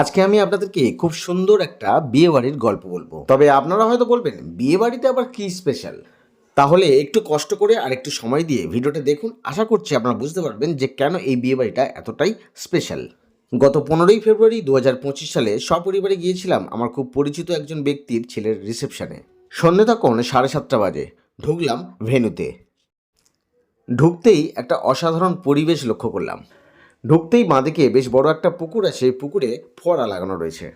আজকে আমি আপনাদেরকে খুব সুন্দর একটা বিয়ে বাড়ির গল্প বলব। তবে আপনারা হয়তো বলবেন বিয়ে বাড়িতে আবার কি স্পেশাল তাহলে একটু কষ্ট করে আর একটু সময় দিয়ে ভিডিওটা দেখুন। আশা করছি আপনারা বুঝতে পারবেন যে কেন এই বিয়ে বাড়িটা এতটাই স্পেশাল গত পনেরোই ফেব্রুয়ারি দু হাজার পঁচিশ সালে সপরিবারে গিয়েছিলাম আমার খুব পরিচিত একজন ব্যক্তির ছেলের রিসেপশনে সন্ধ্যে তখন সাড়ে সাতটা বাজে, ঢুকলাম ভেনুতে ঢুকতেই একটা অসাধারণ পরিবেশ লক্ষ্য করলাম। ঢুকতেই বাঁদিকে বেশ বড় একটা পুকুর আছে, সেই পুকুরে ফোয়ারা লাগানো রয়েছে।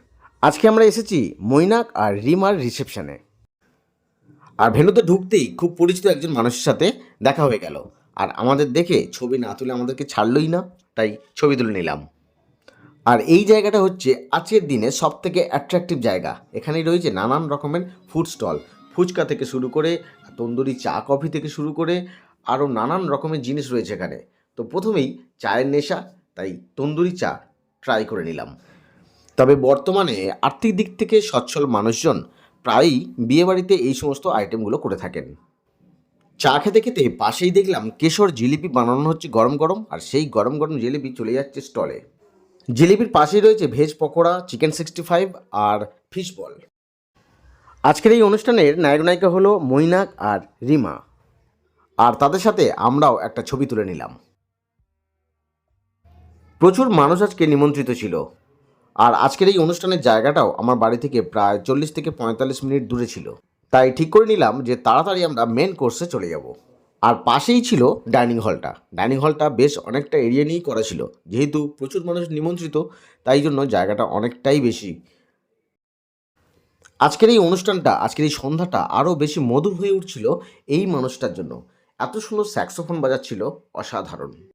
আজকে আমরা এসেছি মৈনাক আর রিমার রিসেপশনে আর ভেনুতে ঢুকতেই খুব পরিচিত একজন মানুষের সাথে দেখা হয়ে গেল। আর আমাদের দেখে ছবি না তুলে আমাদেরকে ছাড়লই না, তাই ছবি তুলে নিলাম। আর এই জায়গাটা হচ্ছে আজকের দিনে সব থেকে অ্যাট্রাকটিভ জায়গা। এখানেই রয়েছে নানান রকমের ফুড স্টল ফুচকা থেকে শুরু করে, তন্দুরি চা কফি থেকে শুরু করে, আরও নানান রকমের জিনিস রয়েছে এখানে। তো প্রথমেই চায়ের নেশা, তাই তন্দুরি চা ট্রাই করে নিলাম। তবে বর্তমানে আর্থিক দিক থেকে সচ্ছল মানুষজন প্রায়ই বিয়েবাড়িতে এই সমস্ত আইটেমগুলো করে থাকেন। চা খেতে খেতে পাশেই দেখলাম কেশর জিলিপি বানানো হচ্ছে গরম গরম আর সেই গরম গরম জিলিপি চলে যাচ্ছে স্টলে। জিলিপির পাশেই রয়েছে veg pakora, chicken sixty five আর ফিশ বল আজকের এই অনুষ্ঠানের নায়ক নায়িকা হলো মৈনাক আর রিমা। আর তাদের সাথে আমরাও একটা ছবি তুলে নিলাম। প্রচুর মানুষ আজকে নিমন্ত্রিত ছিল। আর আজকের এই অনুষ্ঠানের জায়গাটাও আমার বাড়ি থেকে প্রায় চল্লিশ থেকে পঁয়তাল্লিশ মিনিট দূরে ছিল। তাই ঠিক করে নিলাম যে তাড়াতাড়ি আমরা মেন কোর্সে চলে যাব। আর পাশেই ছিল ডাইনিং হলটা ডাইনিং হলটা বেশ অনেকটা এরিয়া নিয়েই করা ছিল। যেহেতু প্রচুর মানুষ নিমন্ত্রিত, তাই জন্য জায়গাটা অনেকটাই বেশি। আজকের এই অনুষ্ঠানটা, আজকের এই সন্ধ্যাটা আরও বেশি মধুর হয়ে উঠছিল এই মানুষটার জন্য। এত সুন্দর স্যাক্সোফোন বাজাচ্ছিল, অসাধারণ।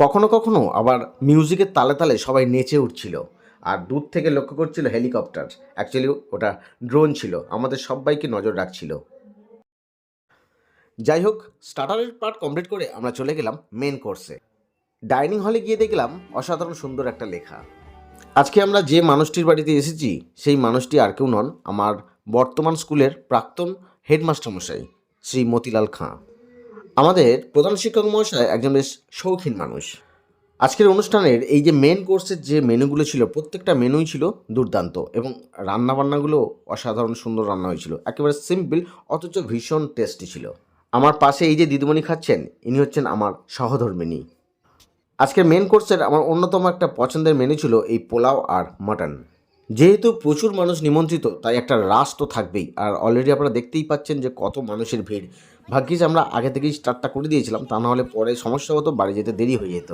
কখনো কখনো আবার মিউজিকের তালে তালে সবাই নেচে উঠছিল। আর দূর থেকে লক্ষ্য করছিল হেলিকপ্টার। অ্যাকচুয়ালি ওটা ড্রোন ছিল। আমাদের সবাইকে নজর রাখছিল। যাই হোক, স্টার্টারের পার্ট কমপ্লিট করে আমরা চলে গেলাম মেন কোর্সে ডাইনিং হলে গিয়ে দেখলাম অসাধারণ সুন্দর একটা লেখা। আজকে আমরা যে মানুষটির বাড়িতে এসেছি, সেই মানুষটি আর কেউ নন, আমার বর্তমান স্কুলের প্রাক্তন হেডমাস্টার মশাই শ্রী মতিলাল খাঁ। আমাদের প্রধান শিক্ষক মহাশয় একজন বেশ শৌখিন মানুষ। আজকের অনুষ্ঠানের এই যে মেন কোর্সের যে মেনুগুলো ছিল, প্রত্যেকটা মেনুই ছিল দুর্দান্ত এবং রান্নাবান্নাগুলো অসাধারণ সুন্দর রান্না হয়েছিল। একেবারে সিম্পল অথচ ভীষণ টেস্টি ছিল। আমার পাশে এই যে দিদিমণি খাচ্ছেন, ইনি হচ্ছেন আমার সহধর্মিনী। আজকের মেন কোর্সের আমার অন্যতম একটা পছন্দের মেনু ছিল এই পোলাও আর মাটন। যেহেতু প্রচুর মানুষ নিমন্ত্রিত, তাই একটা রাস তো থাকবেই। আর অলরেডি আপনারা দেখতেই পাচ্ছেন যে কত মানুষের ভিড়। ভাগ্যিস আমরা আগে থেকেই স্টার্টটা করে দিয়েছিলাম, তা নাহলে পরে সমস্যা হতো, বাড়ি যেতে দেরি হয়ে যেত।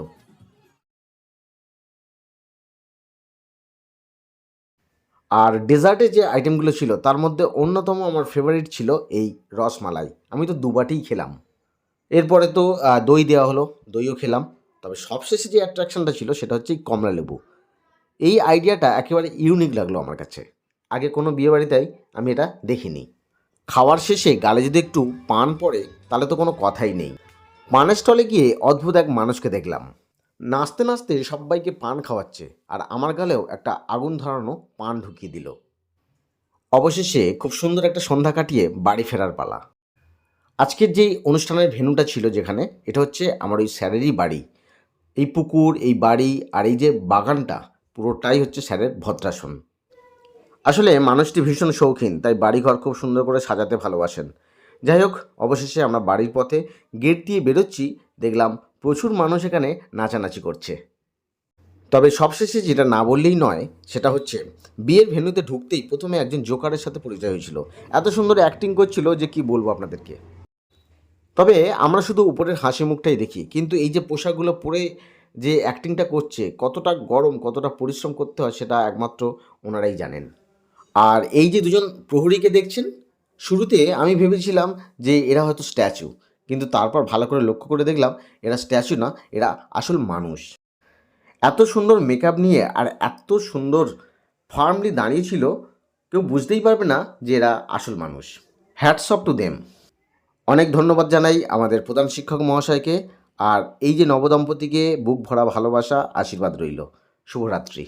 আর ডেজার্টে যে আইটেমগুলো ছিল, তার মধ্যে অন্যতম আমার ফেভারিট ছিল এই রসমালাই। আমি তো দুবাটেই খেলাম। এরপরে তো দই দেওয়া হলো, দইও খেলাম। তবে সবশেষে যে অ্যাট্রাকশনটা ছিল, সেটা হচ্ছে এই কমলা লেবু। এই আইডিয়াটা একেবারে ইউনিক লাগল আমার কাছে। আগে কোনো বিয়েবাড়িতেই আমি এটা দেখিনি। খাওয়ার শেষে গালে যদি একটু পান পড়ে, তাহলে তো কোনো কথাই নেই। পানের স্টলে গিয়ে অদ্ভুত এক মানুষকে দেখলাম। নাচতে নাচতে সবাইকে পান খাওয়াচ্ছে আর আমার গালেও একটা আগুন ধরানো পান ঢুকিয়ে দিল। অবশেষে খুব সুন্দর একটা সন্ধ্যা কাটিয়ে বাড়ি ফেরার পালা। আজকের যেই অনুষ্ঠানের ভেন্যুটা ছিল যেখানে, এটা হচ্ছে আমার ওই স্যারেরই বাড়ি। এই পুকুর, এই বাড়ি আর এই যে বাগানটা, পুরোটাই হচ্ছে স্যারের ভদ্রাসন। আসলে মানুষটি ভীষণ শৌখিন, তাই বাড়িঘর খুব সুন্দর করে সাজাতে ভালোবাসেন। যাই হোক, অবশেষে আমরা বাড়ির পথে গেট দিয়ে বেরোচ্ছি, দেখলাম প্রচুর মানুষ এখানে নাচানাচি করছে। তবে সবশেষে যেটা না বললেই নয়, সেটা হচ্ছে বিয়ের ভেন্যুতে ঢুকতেই প্রথমে একজন জোকারের সাথে পরিচয় হয়েছিল। এত সুন্দর অ্যাক্টিং করছিল যে কি বলব আপনাদেরকে। তবে আমরা শুধু উপরের হাসি মুখটাই দেখি, কিন্তু এই যে পোশাকগুলো পরে যে অ্যাক্টিংটা করছে, কতটা গরম, কতটা পরিশ্রম করতে হয়, সেটা একমাত্র ওনারাই জানেন। আর এই যে দুজন প্রহরীকে দেখছেন, শুরুতে আমি ভেবেছিলাম যে এরা হয়তো স্ট্যাচু, কিন্তু তারপর ভালো করে লক্ষ্য করে দেখলাম এরা স্ট্যাচু না, এরা আসল মানুষ। এত সুন্দর মেকআপ নিয়ে আর এত সুন্দর ফার্মলি দাঁড়িয়েছিল কেউ বুঝতেই পারবে না যে এরা আসল মানুষ। হ্যাটস অফ টু দেম অনেক ধন্যবাদ জানাই আমাদের প্রধান শিক্ষক মহাশয়কে, আর এই যে নবদম্পতিকে বুক ভরা ভালোবাসা, আশীর্বাদ রইল। শুভরাত্রি।